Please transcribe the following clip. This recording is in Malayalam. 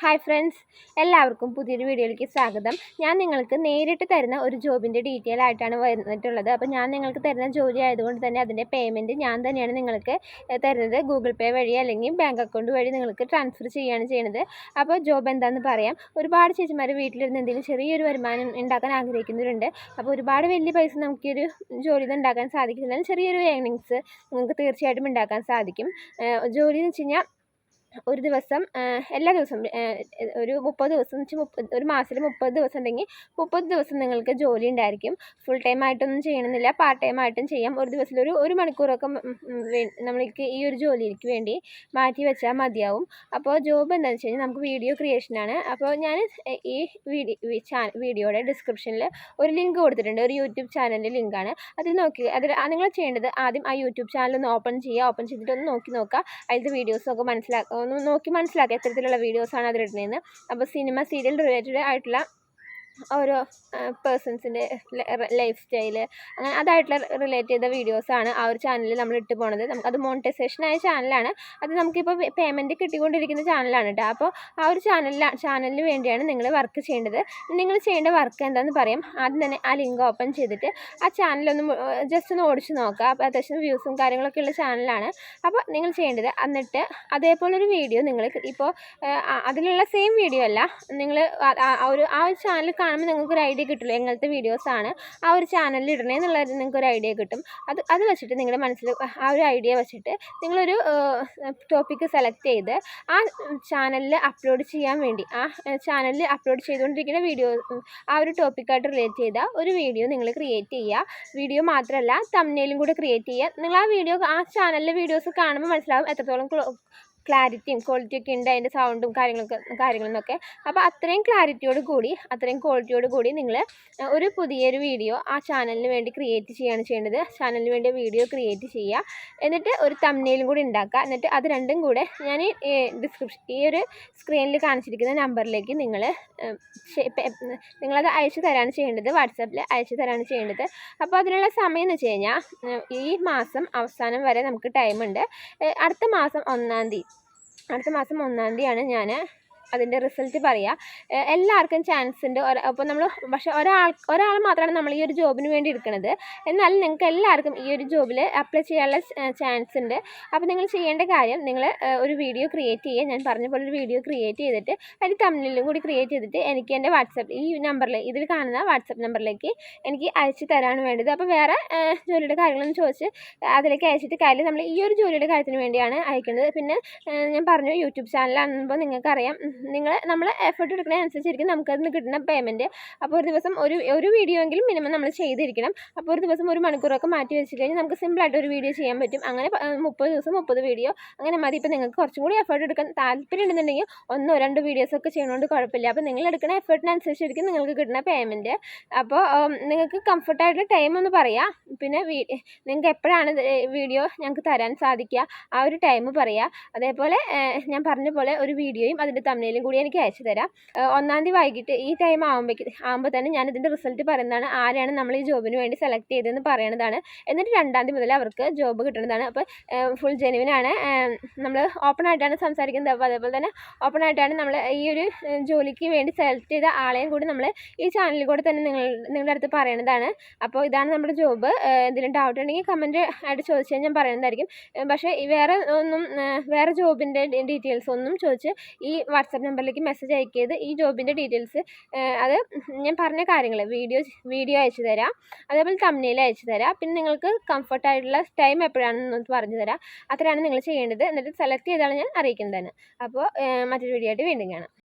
ഹായ് ഫ്രണ്ട്സ് എല്ലാവർക്കും പുതിയൊരു വീഡിയോയിലേക്ക് സ്വാഗതം. ഞാൻ നിങ്ങൾക്ക് നേരിട്ട് തരുന്ന ഒരു ജോബിന്റെ ഡീറ്റെയിൽ ആയിട്ടാണ് വന്നിട്ടുള്ളത്. അപ്പോൾ ഞാൻ നിങ്ങൾക്ക് തരുന്ന ജോലി ആയതുകൊണ്ട് തന്നെ അതിന്റെ പേയ്മെന്റ് ഞാൻ തന്നെയാണ് നിങ്ങൾക്ക് തരുന്നത്. ഗൂഗിൾ പേ വഴി അല്ലെങ്കിൽ ബാങ്ക് അക്കൗണ്ട് വഴി നിങ്ങൾക്ക് ട്രാൻസ്ഫർ ചെയ്യുകയാണ് ചെയ്യുന്നത് അപ്പോൾ ജോബ് എന്താണെന്ന് പറയാം. ഒരുപാട് ചേച്ചിമാർ വീട്ടിലിരുന്ന് എന്തെങ്കിലും ചെറിയൊരു വരുമാനം ഉണ്ടാക്കാൻ ആഗ്രഹിക്കുന്നവരുണ്ട്. അപ്പോൾ ഒരുപാട് വലിയ പൈസ നമുക്കൊരു ജോലി ഉണ്ടാക്കാൻ സാധിക്കുന്നില്ല ചെറിയൊരു ഏർണിങ്സ് നിങ്ങൾക്ക് തീർച്ചയായിട്ടും ഉണ്ടാക്കാൻ സാധിക്കും. ജോലി എന്ന് വെച്ച് കഴിഞ്ഞാൽ ഒരു ദിവസം എല്ലാ ദിവസവും ഒരു മുപ്പത് ദിവസം വെച്ച് ഒരു മാസത്തിൽ മുപ്പത് ദിവസം ഉണ്ടെങ്കിൽ മുപ്പത് ദിവസം നിങ്ങൾക്ക് ജോലി ഉണ്ടായിരിക്കും. ഫുൾ ടൈം ആയിട്ടൊന്നും ചെയ്യണമെന്നില്ല പാർട്ട് ടൈം ആയിട്ടും ചെയ്യാം. ഒരു ദിവസത്തിൽ ഒരു ഒരു മണിക്കൂറൊക്കെ നമ്മൾക്ക് ഈ ഒരു ജോലിക്ക് വേണ്ടി മാറ്റി വെച്ചാൽ മതിയാവും. അപ്പോൾ ജോബ് എന്താണെന്ന് വെച്ച് കഴിഞ്ഞാൽ നമുക്ക് വീഡിയോ ക്രിയേഷനാണ് അപ്പോൾ ഞാൻ ഈ വീഡിയോ വീഡിയോയുടെ ഡിസ്ക്രിപ്ഷനിൽ ഒരു ലിങ്ക് കൊടുത്തിട്ടുണ്ട്. ഒരു യൂട്യൂബ് ചാനലിന്റെ ലിങ്കാണ് അതിൽ നോക്കി അതിൽ നിങ്ങൾ ചെയ്യേണ്ടത് ആദ്യം ആ യൂട്യൂബ് ചാനൽ ഒന്ന് ഓപ്പൺ ചെയ്യുക ഓപ്പൺ ചെയ്തിട്ട് ഒന്ന് നോക്കി. നോക്കുക അതിലത്തെ വീഡിയോസൊക്കെ മനസ്സിലാക്കുക ഒന്ന് നോക്കി മനസ്സിലാക്കുക എത്തരത്തിലുള്ള വീഡിയോസാണ് അതിലിടുന്നതെന്ന്. അപ്പോൾ സിനിമ സീരിയൽ റിലേറ്റഡ് ആയിട്ടുള്ള ഓരോ പേഴ്സൺസിന്റെ ലൈഫ് സ്റ്റൈൽ അങ്ങനെ അതായിട്ടുള്ള റിലേറ്റ് ചെയ്ത വീഡിയോസാണ് ആ ഒരു ചാനലിൽ നമ്മൾ ഇട്ട് പോണത്. നമുക്ക് അത് മോണിറ്റൈസേഷൻ ആയ ചാനലാണ് അത് നമുക്കിപ്പോൾ പേയ്മെന്റ് കിട്ടിക്കൊണ്ടിരിക്കുന്ന ചാനലാണ് കേട്ടോ അപ്പോൾ ആ ഒരു ചാനലിൽ ചാനലിന് വേണ്ടിയാണ് നിങ്ങൾ വർക്ക് ചെയ്യേണ്ടത്. നിങ്ങൾ ചെയ്യേണ്ട വർക്ക് എന്താണെന്ന് പറയും. ആദ്യം തന്നെ ആ ലിങ്ക് ഓപ്പൺ ചെയ്തിട്ട് ആ ചാനലൊന്ന് ജസ്റ്റ് ഒന്ന് ഓടിച്ച് നോക്കുക അപ്പോൾ അത്യാവശ്യം വ്യൂസും കാര്യങ്ങളൊക്കെ ഉള്ള ചാനലാണ് അപ്പോൾ നിങ്ങൾ ചെയ്യേണ്ടത് എന്നിട്ട് അതേപോലൊരു വീഡിയോ നിങ്ങൾ ഇപ്പോൾ അതിലുള്ള സെയിം വീഡിയോ അല്ല. നിങ്ങൾ ഒരു ആ ഒരു ചാനൽ കാണുമ്പോൾ നിങ്ങൾക്ക് ഒരു ഐഡിയ കിട്ടുള്ളൂ എങ്ങനത്തെ വീഡിയോസാണ് ആ ഒരു ചാനലിൽ ഇടണേ എന്നുള്ളത് നിങ്ങൾക്ക് ഒരു ഐഡിയ കിട്ടും. അത് അത് വെച്ചിട്ട് നിങ്ങളുടെ മനസ്സിൽ ആ ഒരു ഐഡിയ വെച്ചിട്ട് നിങ്ങളൊരു ടോപ്പിക്ക് സെലക്ട് ചെയ്ത് ആ ചാനലിൽ അപ്ലോഡ് ചെയ്യാൻ വേണ്ടി ആ ചാനലിൽ അപ്ലോഡ് ചെയ്തുകൊണ്ടിരിക്കുന്ന വീഡിയോ ആ ഒരു ടോപ്പിക്കായിട്ട് റിലേറ്റ് ചെയ്ത ഒരു വീഡിയോ നിങ്ങൾ ക്രിയേറ്റ് ചെയ്യുക. വീഡിയോ മാത്രമല്ല തമ്മിലും കൂടെ ക്രിയേറ്റ് ചെയ്യുക. നിങ്ങൾ ആ വീഡിയോ ആ ചാനലിലെ വീഡിയോസ് കാണുമ്പോൾ മനസ്സിലാവും എത്രത്തോളം ക്ലാരിറ്റിയും ക്വാളിറ്റിയൊക്കെ ഉണ്ട് അതിന്റെ സൗണ്ടും കാര്യങ്ങളൊക്കെ കാര്യങ്ങളെന്നൊക്കെ അപ്പോൾ അത്രയും ക്ലാരിറ്റിയോട് കൂടി അത്രയും ക്വാളിറ്റിയോട് കൂടി നിങ്ങൾ ഒരു പുതിയൊരു വീഡിയോ ആ ചാനലിന് വേണ്ടി ക്രിയേറ്റ് ചെയ്യുകയാണ് ചെയ്യേണ്ടത്. ചാനലിന് വേണ്ടി വീഡിയോ ക്രിയേറ്റ് ചെയ്യുക. എന്നിട്ട് ഒരു തമ്മിലും കൂടി ഉണ്ടാക്കുക. എന്നിട്ട് അത് രണ്ടും കൂടെ ഞാൻ ഡിസ്ക്രിപ്ഷൻ ഈ ഒരു സ്ക്രീനിൽ കാണിച്ചിരിക്കുന്ന നമ്പറിലേക്ക് നിങ്ങൾ നിങ്ങളത് അയച്ചു തരാണ് ചെയ്യേണ്ടത്. വാട്സാപ്പിൽ അയച്ചു തരാണ് ചെയ്യേണ്ടത്. അപ്പോൾ അതിനുള്ള സമയം എന്ന് വെച്ച് കഴിഞ്ഞാൽ ഈ മാസം അവസാനം വരെ നമുക്ക് ടൈമുണ്ട് അടുത്ത മാസം ഒന്നാം തീയതി. അടുത്ത മാസം ഒന്നാം തീയതിയാണ് ഞാൻ അതിന്റെ റിസൾട്ട് പറയുക എല്ലാവർക്കും ചാൻസ് ഉണ്ട്. അപ്പോൾ നമ്മൾ പക്ഷേ ഒരാൾ ഒരാൾ മാത്രമാണ് നമ്മൾ ഈ ഒരു ജോബിന് വേണ്ടി എടുക്കുന്നത് എന്നാൽ നിങ്ങൾക്ക് എല്ലാവർക്കും ഈ ഒരു ജോബിൽ അപ്ലൈ ചെയ്യാനുള്ള ചാൻസ് ഉണ്ട്. അപ്പോൾ നിങ്ങൾ ചെയ്യേണ്ട കാര്യം നിങ്ങൾ ഒരു വീഡിയോ ക്രിയേറ്റ് ചെയ്യുക. ഞാൻ പറഞ്ഞ പോലെ ഒരു വീഡിയോ ക്രിയേറ്റ് ചെയ്തിട്ട് അതിൽ തമ്മിലും കൂടി ക്രിയേറ്റ് ചെയ്തിട്ട് എനിക്ക് എന്റെ വാട്സപ്പ് ഈ നമ്പറിൽ ഇതിൽ കാണുന്ന വാട്സപ്പ് നമ്പറിലേക്ക് എനിക്ക് അയച്ചു തരാണ് വേണ്ടത്. അപ്പോൾ വേറെ ജോലിയുടെ കാര്യങ്ങളൊന്നും ചോദിച്ച് അതിലേക്ക് അയച്ചിട്ട് കാര്യം നമ്മൾ ഈ ഒരു ജോലിയുടെ കാര്യത്തിന് വേണ്ടിയാണ് അയക്കുന്നത്. പിന്നെ ഞാൻ പറഞ്ഞു യൂട്യൂബ് ചാനലാണെന്നുമ്പോൾ നിങ്ങൾക്കറിയാം. നിങ്ങൾ നമ്മൾ എഫേർട്ട് എടുക്കുന്നതിനനുസരിച്ചിരിക്കും നമുക്കതിന് കിട്ടുന്ന പേയ്മെന്റ് അപ്പോൾ ഒരു ദിവസം ഒരു ഒരു വീഡിയോ എങ്കിലും മിനിമം നമ്മൾ ചെയ്തിരിക്കണം. അപ്പോൾ ഒരു ദിവസം ഒരു മണിക്കൂറൊക്കെ മാറ്റി വെച്ച് കഴിഞ്ഞാൽ നമുക്ക് സിമ്പിളായിട്ട് ഒരു വീഡിയോ ചെയ്യാൻ പറ്റും. അങ്ങനെ മുപ്പത് ദിവസം മുപ്പത് വീഡിയോ അങ്ങനെ മതി. ഇപ്പോൾ നിങ്ങൾക്ക് കുറച്ചും കൂടി എഫേർട്ട് എടുക്കാൻ താല്പര്യം ഉണ്ടെന്നുണ്ടെങ്കിൽ ഒന്നോ രണ്ടോ വീഡിയോസൊക്കെ ചെയ്യണോണ്ട് കുഴപ്പമില്ല. അപ്പോൾ നിങ്ങൾ എടുക്കുന്ന എഫേർട്ടിനനുസരിച്ചിരിക്കും നിങ്ങൾക്ക് കിട്ടുന്ന പേയ്മെന്റ് അപ്പോൾ നിങ്ങൾക്ക് കംഫർട്ടായിട്ട് ടൈം ഒന്ന് പറയാം. പിന്നെ നിങ്ങൾക്ക് എപ്പോഴാണ് വീഡിയോ ഞങ്ങൾക്ക് തരാൻ സാധിക്കുക? ആ ഒരു ടൈം പറയുക അതേപോലെ ഞാൻ പറഞ്ഞ പോലെ ഒരു വീഡിയോയും അതിന്റെ തമ്മിൽ ഇമെയിലും കൂടി എനിക്ക് അയച്ചു തരാം. ഒന്നാം തീയതി വൈകിട്ട് ഈ ടൈം ആകുമ്പോഴേക്ക് ആകുമ്പോൾ തന്നെ ഞാൻ ഇതിന്റെ റിസൾട്ട് പറയുന്നതാണ്. ആരെയാണ് നമ്മൾ ഈ ജോബിന് വേണ്ടി സെലക്ട് ചെയ്തതെന്ന് പറയുന്നതാണ് എന്നിട്ട് രണ്ടാം തീയതി മുതൽ അവർക്ക് ജോബ് കിട്ടുന്നതാണ്. അപ്പോൾ ഫുൾ ജെനുവിനാണ് നമ്മൾ ഓപ്പൺ ആയിട്ടാണ് സംസാരിക്കുന്നത്. അപ്പോൾ അതേപോലെ തന്നെ ഓപ്പൺ ആയിട്ടാണ് നമ്മൾ ഈ ഒരു ജോലിക്ക് വേണ്ടി സെലക്ട് ചെയ്ത ആളെയും കൂടി നമ്മൾ ഈ ചാനലിൽ കൂടെ തന്നെ നിങ്ങൾ നിങ്ങളുടെ അടുത്ത് പറയുന്നതാണ് അപ്പോൾ ഇതാണ് നമ്മുടെ ജോബ് എന്തെങ്കിലും ഡൗട്ട് ഉണ്ടെങ്കിൽ കമന്റ് ആയിട്ട് ചോദിച്ചാൽ ഞാൻ പറയുന്നതായിരിക്കും. പക്ഷേ വേറെ ഒന്നും വേറെ ജോബിന്റെ ഡീറ്റെയിൽസ് ഒന്നും ചോദിച്ച് ഈ വാട്സപ്പ് നമ്പറിലേക്ക് മെസ്സേജ് അയക്കിയത് ഈ ജോബിന്റെ ഡീറ്റെയിൽസ് അത് ഞാൻ പറഞ്ഞ കാര്യങ്ങൾ വീഡിയോ വീഡിയോ അയച്ചു തരാം. അതേപോലെ തമ്മിൽ അയച്ചു തരാം. പിന്നെ നിങ്ങൾക്ക് കംഫർട്ടായിട്ടുള്ള ടൈം എപ്പോഴാണെന്ന് പറഞ്ഞു തരാം. അത്രയാണ് നിങ്ങൾ ചെയ്യേണ്ടത്. എന്നിട്ട് സെലക്ട് ചെയ്താണ് ഞാൻ അറിയിക്കുന്നതാണ്. അപ്പോൾ മറ്റൊരു വീഡിയോ ആയിട്ട് വീണ്ടും കാണാം.